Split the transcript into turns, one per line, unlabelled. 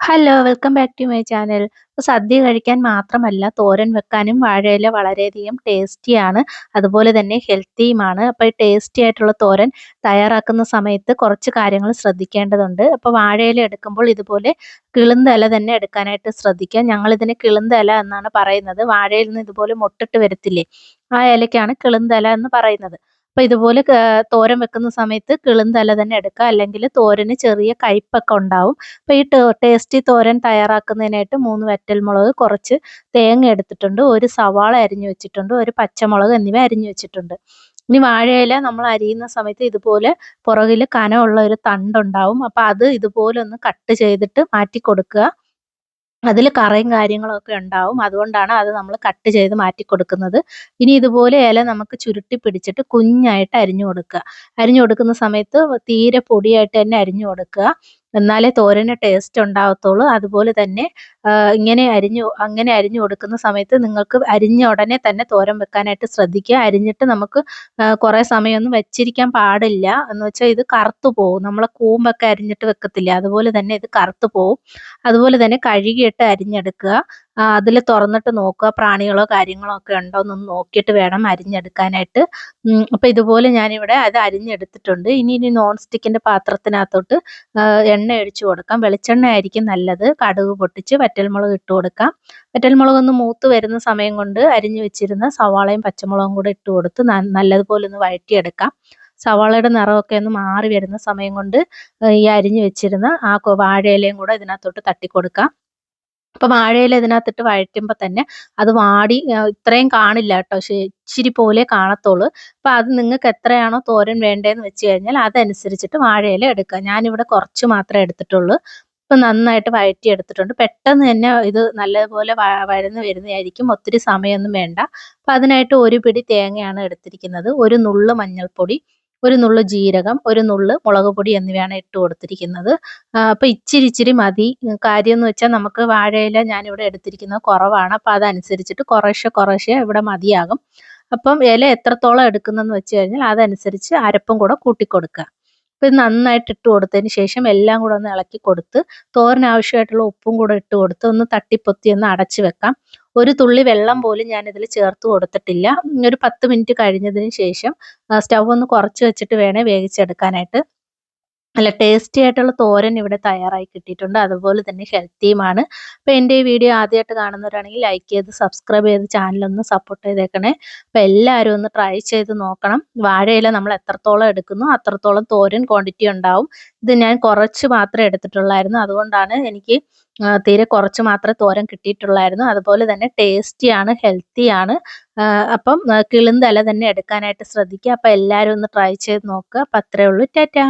Hello welcome back to my channel sadya കഴിക്കാൻ മാത്രമല്ല തോരൻ വെക്കാനും വാഴയില വളരെയധികം ടേസ്റ്റിയാണ് അതുപോലെ തന്നെ ഹെൽത്തിയുമാണ് അപ്പോൾ ഈ ടേസ്റ്റി ആയിട്ടുള്ള തോരൻ തയ്യാറാക്കുന്ന സമയത്ത് കുറച്ച് കാര്യങ്ങൾ ശ്രദ്ധിക്കേണ്ടതുണ്ട്. അപ്പോൾ വാഴയില എടുക്കുമ്പോൾ ഇതുപോലെ കിളുന്തല തന്നെ എടുക്കാനായിട്ട് ശ്രദ്ധിക്കുക. ഞങ്ങളിതിനെ കിളുന്തല എന്നാണ് പറയുന്നത്. വാഴയിൽ നിന്ന് ഇതുപോലെ മൊട്ടിട്ട് വരത്തില്ലേ? ആ ഇലയ്ക്കാണ് കിളുന്തല എന്ന് പറയുന്നത്. അപ്പോൾ ഇതുപോലെ തോരൻ വെക്കുന്ന സമയത്ത് കിളുന്തല തന്നെ എടുക്കുക. അല്ലെങ്കിൽ തോരന് ചെറിയ കയ്പൊക്കെ ഉണ്ടാവും. അപ്പോൾ ഈ ടേസ്റ്റി തോരൻ തയ്യാറാക്കുന്നതിനായിട്ട് മൂന്ന് വറ്റൽമുളക് കുറച്ച് തേങ്ങ എടുത്തിട്ടുണ്ട്. ഒരു സവാള അരിഞ്ഞു വെച്ചിട്ടുണ്ട്. ഒരു പച്ചമുളക് എന്നിവ അരിഞ്ഞു വെച്ചിട്ടുണ്ട്. ഇനി വാഴയില നമ്മൾ അരിയുന്ന സമയത്ത് ഇതുപോലെ പുറകിൽ കനമുള്ള ഒരു തണ്ടുണ്ടാവും. അപ്പോൾ അത് ഇതുപോലെ ഒന്ന് കട്ട് ചെയ്തിട്ട് മാറ്റി കൊടുക്കുക. അതിൽ കറയും കാര്യങ്ങളൊക്കെ ഉണ്ടാവും. അതുകൊണ്ടാണ് അത് നമ്മൾ കട്ട് ചെയ്ത് മാറ്റി കൊടുക്കുന്നത്. ഇനി ഇതുപോലെ ഇല നമുക്ക് ചുരുട്ടി പിടിച്ചിട്ട് കുഞ്ഞായിട്ട് അരിഞ്ഞു കൊടുക്കുക. അരിഞ്ഞു കൊടുക്കുന്ന സമയത്ത് തീരെ പൊടിയായിട്ട് തന്നെ അരിഞ്ഞു കൊടുക്കുക. എന്നാലേ തോരന് ടേസ്റ്റ് ഉണ്ടാവത്തുള്ളൂ. അതുപോലെ തന്നെ ഇങ്ങനെ അരിഞ്ഞു അങ്ങനെ അരിഞ്ഞു കൊടുക്കുന്ന സമയത്ത് നിങ്ങൾക്ക് അരിഞ്ഞ ഉടനെ തന്നെ തോരൻ വെക്കാനായിട്ട് ശ്രദ്ധിക്കുക. അരിഞ്ഞിട്ട് നമുക്ക് കുറേ സമയമൊന്നും വെച്ചിരിക്കാൻ പാടില്ല. എന്ന് വെച്ചാൽ ഇത് കറുത്തു പോകും നമ്മളെ കൂമ്പൊക്കെ അരിഞ്ഞിട്ട് വെക്കത്തില്ല? അതുപോലെ തന്നെ ഇത് കറുത്തു പോകും അതുപോലെ തന്നെ കഴുകിയിട്ട് അരിഞ്ഞെടുക്കുക. അതിൽ തുറന്നിട്ട് നോക്കുക പ്രാണികളോ കാര്യങ്ങളോ ഒക്കെ ഉണ്ടോ എന്നൊന്ന് നോക്കിയിട്ട് വേണം അരിഞ്ഞെടുക്കാനായിട്ട്. അപ്പോൾ ഇതുപോലെ ഞാനിവിടെ അത് അരിഞ്ഞെടുത്തിട്ടുണ്ട്. ഇനി ഇനി നോൺ സ്റ്റിക്കിന്റെ പാത്രത്തിനകത്തോട്ട് എണ്ണ ഒഴിച്ചു കൊടുക്കാം. വെളിച്ചെണ്ണ ആയിരിക്കും നല്ലത്. കടുക് പൊട്ടിച്ച് വറ്റൽമുളക് ഇട്ട് കൊടുക്കാം. വറ്റൽമുളക് ഒന്ന് മൂത്ത് വരുന്ന സമയം കൊണ്ട് അരിഞ്ഞു വെച്ചിരുന്ന സവാളയും പച്ചമുളകും കൂടെ ഇട്ട് കൊടുത്ത് നല്ലതുപോലെ ഒന്ന് വഴറ്റിയെടുക്കാം. സവാളയുടെ നിറമൊക്കെ ഒന്ന് മാറി വരുന്ന സമയം കൊണ്ട് ഈ അരിഞ്ഞു വെച്ചിരുന്ന ആ വാഴയിലയും കൂടെ ഇതിനകത്തോട്ട് തട്ടിക്കൊടുക്കാം. അപ്പോൾ വാഴയില ഇതിനകത്തിട്ട് വഴറ്റുമ്പോൾ തന്നെ അത് വാടി ഇത്രയും കാണില്ല കേട്ടോ. ഇച്ചിരി പോലെ കാണത്തുള്ളൂ. അപ്പോൾ അത് നിങ്ങൾക്ക് എത്രയാണോ തോരൻ വേണ്ടതെന്ന് വെച്ച് കഴിഞ്ഞാൽ അതനുസരിച്ചിട്ട് വാഴയില എടുക്കുക ഞാനിവിടെ കുറച്ച് മാത്രമേ എടുത്തിട്ടുള്ളൂ. ഇപ്പം നന്നായിട്ട് വഴറ്റി എടുത്തിട്ടുണ്ട് പെട്ടെന്ന് തന്നെ ഇത് നല്ലതുപോലെ വഴന്ന് വരുന്നതായിരിക്കും. ഒത്തിരി സമയമൊന്നും വേണ്ട. അപ്പം അതിനായിട്ട് ഒരു പിടി തേങ്ങയാണ് എടുത്തിരിക്കുന്നത്. ഒരു നുള്ള് മഞ്ഞൾപ്പൊടി ഒരു നുള്ള് ജീരകം ഒരു നുള്ള് മുളക് പൊടി എന്നിവയാണ് ഇട്ട് കൊടുത്തിരിക്കുന്നത്. അപ്പോൾ ഇച്ചിരി ഇച്ചിരി മതി. കാര്യം എന്ന് വെച്ചാൽ നമുക്ക് വാഴയില ഞാനിവിടെ എടുത്തിരിക്കുന്നത് കുറവാണ്. അപ്പോൾ അതനുസരിച്ചിട്ട് കുറേശ്ശെ കുറേശ്ശെ ഇവിടെ മതിയാകും. അപ്പം ഇല എത്രത്തോളം എടുക്കുന്നെന്ന് വെച്ച് കഴിഞ്ഞാൽ അതനുസരിച്ച് അരപ്പും കൂടെ കൂട്ടിക്കൊടുക്കുക. അപ്പം ഇത് നന്നായിട്ട് ഇട്ട് കൊടുത്തതിന് ശേഷം എല്ലാം കൂടെ ഒന്ന് ഇളക്കി കൊടുത്ത് തോരനാവശ്യമായിട്ടുള്ള ഉപ്പും കൂടെ ഇട്ട് കൊടുത്ത് ഒന്ന് തട്ടിപ്പൊത്തി ഒന്ന് അടച്ചു വെക്കാം. ഒരു തുള്ളി വെള്ളം പോലും ഞാൻ ഇതിൽ ചേർത്ത് കൊടുത്തിട്ടില്ല. ഒരു പത്ത് മിനിറ്റ് കഴിഞ്ഞതിന് ശേഷം സ്റ്റൗ ഒന്ന് കുറച്ച് വെച്ചിട്ട് വേണേ വേവിച്ചെടുക്കാനായിട്ട്. നല്ല ടേസ്റ്റി ആയിട്ടുള്ള തോരൻ ഇവിടെ തയ്യാറായി കിട്ടിയിട്ടുണ്ട്. അതുപോലെ തന്നെ ഹെൽത്തിയുമാണ് അപ്പോൾ എന്റെ ഈ വീഡിയോ ആദ്യമായിട്ട് കാണുന്നവരാണെങ്കിൽ ലൈക്ക് ചെയ്ത് സബ്സ്ക്രൈബ് ചെയ്ത് ചാനലൊന്ന് സപ്പോർട്ട് ചെയ്തേക്കണേ. അപ്പോൾ എല്ലാവരും ഒന്ന് ട്രൈ ചെയ്ത് നോക്കണം. വാഴയില നമ്മൾ എത്രത്തോളം എടുക്കുന്നു അത്രത്തോളം തോരൻ ക്വാണ്ടിറ്റി ഉണ്ടാവും. ഇത് ഞാൻ കുറച്ച് മാത്രമേ എടുത്തിട്ടുള്ളായിരുന്നു. അതുകൊണ്ടാണ് എനിക്ക് തീരെ കുറച്ച് മാത്രമേ തോരൻ കിട്ടിയിട്ടുള്ളായിരുന്നു. അതുപോലെ തന്നെ ടേസ്റ്റിയാണ് ഹെൽത്തിയാണ് അപ്പം കിളുന്തല തന്നെ എടുക്കാനായിട്ട് ശ്രദ്ധിക്കുക. അപ്പോൾ എല്ലാവരും ഒന്ന് ട്രൈ ചെയ്ത് നോക്കുക. അപ്പം അത്രയേ ഉള്ളൂ. ടാറ്റാ!